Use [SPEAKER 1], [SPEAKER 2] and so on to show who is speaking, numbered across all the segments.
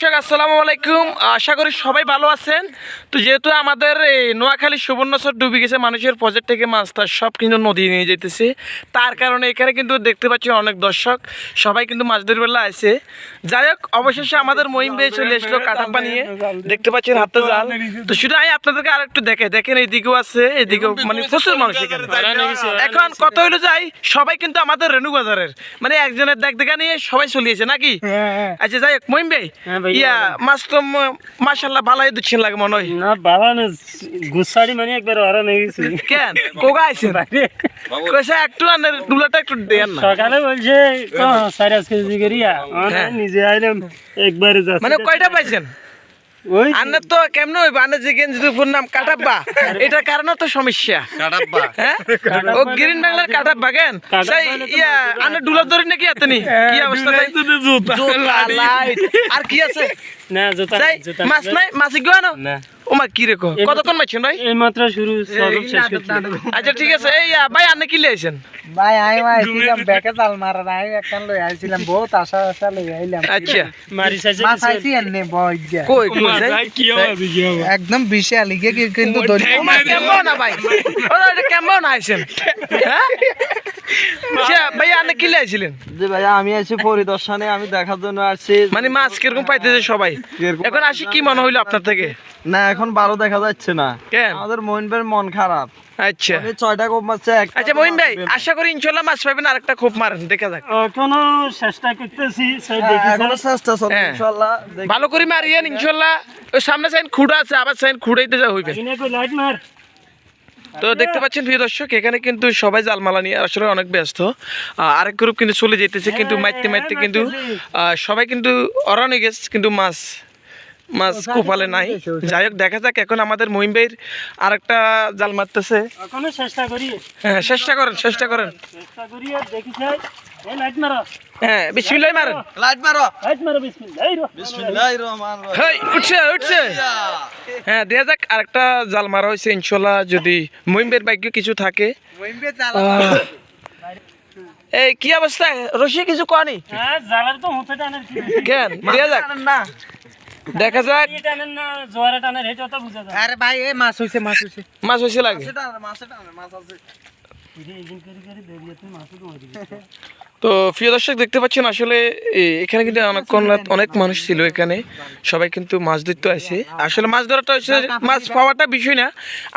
[SPEAKER 1] দর্শক আসসালামু আলাইকুম। আশা করি সবাই ভালো আছেন। তো যেহেতু আমাদের এই নোয়াখালী সুবর্ণচর ডুবে গেছে মানুষের প্রজেক্ট থেকে মাছ তার সব কিন্তু নদী নিয়ে যেতেছে তার কারণে এখানে কিন্তু দেখতে পাচ্ছি অনেক দর্শক সবাই কিন্তু মাছ ধরে বেলা আছে। যাই হোক অবশেষে আমাদের মহিম বেয়ে চলে এসলো কাটাপ্পা নিয়ে। দেখতে পাচ্ছেন হাতে জাল। তো শুধু আমি আপনাদেরকে আর একটু দেখে দেখেন এইদিকেও আছে এদিকেও মানে প্রচুর মানুষ এখানে। এখন কত হইল যাই সবাই কিন্তু আমাদের রেণু বাজারের মানে একজনের দেখ দেখা নিয়ে সবাই চলিয়েছে নাকি আচ্ছা যাই হোক মহিম ভাই।
[SPEAKER 2] ভাইয়া।
[SPEAKER 1] ইয়া মাছ তো মাসাল্লাহ ভালাই দিচ্ছেন লাগে মনে হয়।
[SPEAKER 2] না না গুসাড়ি মানে একবার নিয়ে গেছি।
[SPEAKER 1] কেন? কোগা আইছেন? কইছে একটু আনের ডুলাটা একটু দেন না।
[SPEAKER 2] সকালে বলছে সাড়ে আজকে
[SPEAKER 1] হ্যাঁ।
[SPEAKER 2] নিজে আইলাম একবারে যাচ্ছে।
[SPEAKER 1] মানে কয়টা পাইছেন?
[SPEAKER 2] ওই
[SPEAKER 1] আন্নার তো কেমন হইব? আন্নার যে গেঞ্জির উপর নাম কাটাব্বা। এটার কারণে তো সমস্যা।
[SPEAKER 3] কাটাব্বা।
[SPEAKER 1] হ্যাঁ? ও গ্রিন বাংলার কাটাব্বা কেন? সেই
[SPEAKER 2] মানে
[SPEAKER 1] ইয়া আন্নার ডুলার ধরে নাকি কি অবস্থা তাই? জুতা, আর কি আছে?
[SPEAKER 2] না জোতা
[SPEAKER 1] মাছ নাই? মাছ গিয়ে আনো
[SPEAKER 2] না।
[SPEAKER 1] ও মা কি? রেখো কতক্ষণ মারছেন ভাই?
[SPEAKER 2] এই মাত্র শুরু সব শেষ করছি
[SPEAKER 1] আচ্ছা ঠিক আছে। এই ভাই আপনি কি লিয়েছেন
[SPEAKER 4] ভাই আমি আইছিলাম ব্যাকে জাল মারা আমি একখান লই আইছিলাম বহুত আশা আশা লই আইলাম।
[SPEAKER 1] আচ্ছা।
[SPEAKER 2] মারি সাইছে
[SPEAKER 4] মাছ আইছি এনে বই গিয়া।
[SPEAKER 1] কই কই যাই
[SPEAKER 2] কি হবে কি হবে?
[SPEAKER 4] একদম বিশাল ইগে কিন্তু ধরি
[SPEAKER 1] ও মা কেমন না ভাই? ও কেমন আইছেন? হ্যাঁ? ভাই আপনি কি
[SPEAKER 3] ভাইয়া আমি আছি পরিদর্শনে আমি দেখার জন্য আসছি।
[SPEAKER 1] মানে মাছ কীরকম পাইতেছে সবাই? এখন আসি কি মনে হইল আপনার থেকে?
[SPEAKER 3] না এখন ভালো দেখা যাচ্ছে না। আমাদের মহিন ভাইয়ের মন খারাপ।
[SPEAKER 1] আচ্ছা।
[SPEAKER 3] ছয়টা কোপ মারছে
[SPEAKER 1] আচ্ছা মহিন ভাই আশা করি ইনশাল্লাহ মাছ পাবেন আরেকটা খুব মারেন দেখা যাক।
[SPEAKER 2] এখনও চেষ্টা করতেছি
[SPEAKER 3] হ্যাঁ,
[SPEAKER 2] দেখি
[SPEAKER 3] এখনও চেষ্টা চলছে
[SPEAKER 1] হ্যাঁ।
[SPEAKER 3] ইনশাল্লাহ
[SPEAKER 1] ভালো করে মারিয়েন ইনশাল্লাহ। সামনে সাইন খুঁড়া আছে আবার সাইন খুঁড়াইতে যা হইবে।
[SPEAKER 2] লাইট মার?
[SPEAKER 1] তো দেখতে পাচ্ছেন প্রিয় দর্শক এখানে কিন্তু সবাই জালমালা নিয়ে আসলে অনেক ব্যস্ত। আরেক গ্রুপ কিন্তু চলে যেতেছে কিন্তু মারতে মারতে কিন্তু সবাই কিন্তু অরান গেছে কিন্তু মাছ মাছ কোপালে নাই। যাই হোক দেখা যাক এখন আমাদের মহিম ভাইয়ের আরেকটা জাল মারতেছে।
[SPEAKER 2] চেষ্টা করি।
[SPEAKER 1] হ্যাঁ চেষ্টা করেন চেষ্টা করেন।
[SPEAKER 2] চেষ্টা করি দেখি যাই এই লাইট মারো।
[SPEAKER 1] হ্যাঁ বিসমিল্লাহ মারেন।
[SPEAKER 3] লাইট মারো।
[SPEAKER 2] লাইট মারো বিসমিল্লাহ।
[SPEAKER 3] বিসমিল্লাহির রহমানির রহিম।
[SPEAKER 1] হেই উঠছে উঠছে। হ্যাঁ দেখা যাক আরেকটা জাল মারা হয়েছে ইনশাল্লাহ যদি ভাগ্য কিছু থাকে। এই কি অবস্থা? রশি কিছু কনি
[SPEAKER 2] হ্যাঁ জালার তো মুখে টানের কি
[SPEAKER 1] কেন? দেখা যাক।
[SPEAKER 4] না
[SPEAKER 1] দেখা
[SPEAKER 4] আরে ভাই এই মাছ হইছে মাছ হইছে।
[SPEAKER 1] মাছ হয়েছে লাগে।
[SPEAKER 3] মাছ সেটা মাছ আছে।
[SPEAKER 2] তো
[SPEAKER 1] প্রিয় দর্শক দেখতে পাচ্ছেন আসলে এখানে কিন্তু অনেকক্ষণ অনেক মানুষ ছিল এখানে। সবাই কিন্তু মাছ ধরতে আসে। আসলে মাছ ধরাটা হচ্ছে মাছ পাওয়াটা বিষয় না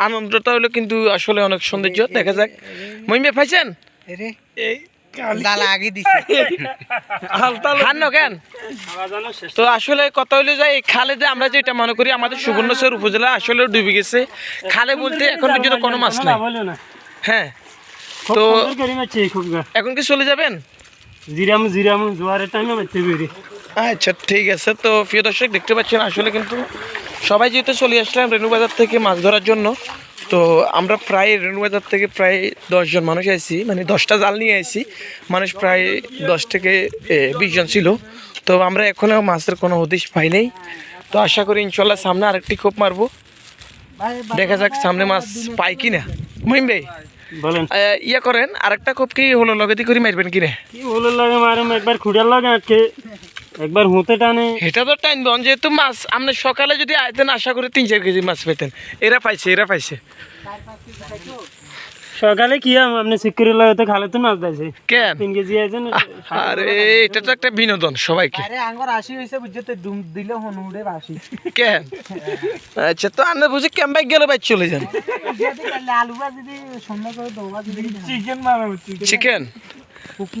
[SPEAKER 1] আনন্দটা হলো কিন্তু আসলে অনেক সৌন্দর্য। দেখা যাক। মহিমে পাইছেন?
[SPEAKER 2] বাজানো শেষ।
[SPEAKER 1] তো আসলে কথা হইল যে এই খালে যে আমরা যেটা মনে করি আমাদের সুবর্ণচর উপজেলা আসলে ডুবে গেছে। খালে বলতে এখন পর্যন্ত কোনো মাছ নাই।
[SPEAKER 2] না।
[SPEAKER 1] হ্যাঁ। তো এখন কি চলে যাবেন?
[SPEAKER 2] জিরাম জিরাম জোয়ারের টাইমে মারতে বেরি।
[SPEAKER 1] আচ্ছা ঠিক আছে। তো প্রিয় দর্শক দেখতে পাচ্ছেন আসলে কিন্তু সবাই যেহেতু চলে আসলাম রেণুবাজার থেকে মাছ ধরার জন্য তো আমরা প্রায় রেণুবাজার থেকে প্রায় দশজন মানুষ আইছি মানে দশটা জাল নিয়ে আইছি। মানুষ প্রায় দশ থেকে এ, বিশ জন ছিল। তো আমরা এখনও মাছের কোনো হদিশ পাই নাই। তো আশা করি ইনশাল্লাহ সামনে আরেকটি খোপ মারবো। দেখা যাক সামনে মাছ পাই কি না মহিম ভাই
[SPEAKER 2] বলেন।
[SPEAKER 1] ইয়া করেন আরেকটা কপ কি হলো লগে দি করে মারবেন কি না
[SPEAKER 2] কি হলো লাগে মারুম একবার খুঁড়ার লাগে আটকে। একবার হুঁতে টানে।
[SPEAKER 1] এটা তো টাইম দন যেহেতু মাছ আপনি সকালে যদি আইতেন আশা করে তিন চার কেজি মাছ পেতেন। এরা পাইছে এরা পাইছে।
[SPEAKER 2] সকালে কি আম আপনি সিকিউরি লাগাতে খালে তো মাছ দিয়েছে
[SPEAKER 1] কেন?
[SPEAKER 2] তিন কেজি আছে
[SPEAKER 1] আরে এটা তো একটা বিনোদন সবাইকে।
[SPEAKER 4] আরে আঙ্গর আসি হইছে বুঝতে ডুম দিলে হনুড়ে আসি
[SPEAKER 1] কেন? আচ্ছা তো আপনি বুঝি ক্যাম্পাই গেলে বাইক চলে যান?
[SPEAKER 4] আলু ভাজি দি সুন্দর করে দোবা দিদি চিকেন মারা হচ্ছে
[SPEAKER 1] চিকেন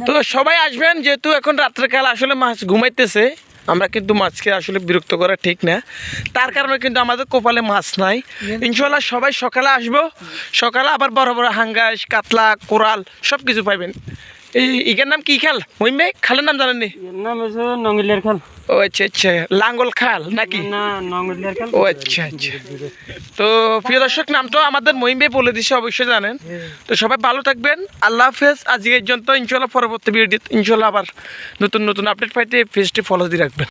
[SPEAKER 1] তো সবাই আসবেন যেহেতু এখন রাত্রেকাল আসলে মাছ ঘুমাইতেছে। আমরা কিন্তু মাছকে আসলে বিরক্ত করা ঠিক না। তার কারণে কিন্তু আমাদের কপালে মাছ নাই। ইনশাল্লাহ সবাই সকালে আসব। সকালে আবার বড় বড় হাঙ্গাস কাতলা কোরাল সব কিছু পাইবেন। এই ইগের নাম কি খাল? মহিম ভাই খালের নাম জানেননি?
[SPEAKER 2] নাম হচ্ছে নঙ্গিলের খাল।
[SPEAKER 1] ও আচ্ছা আচ্ছা। লাঙ্গল খাল নাকি?
[SPEAKER 2] না নঙ্গলিয়ার খাল।
[SPEAKER 1] ও আচ্ছা আচ্ছা। তো প্রিয় দর্শক নামটা আমাদের মহিম ভাই বলে দিছে অবশ্যই জানেন। তো সবাই ভালো থাকবেন। আল্লাহ হাফেজ। আজকে এই জন্য ইনশাল্লাহ পরবর্তী ভিডিও ইনশাল্লাহ আবার নতুন নতুন আপডেট পাইতে পেজটি ফলো দিয়ে রাখবেন।